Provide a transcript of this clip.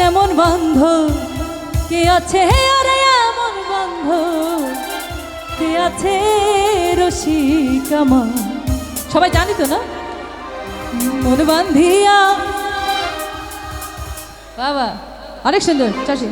এমন বন্ধ। কে আছে আরে এমন বন্ধ? কে আছে রসিকামা সবাই জানি তো, না? মন বান্ধিয়া। বাবা, অনেক সুন্দর চাষি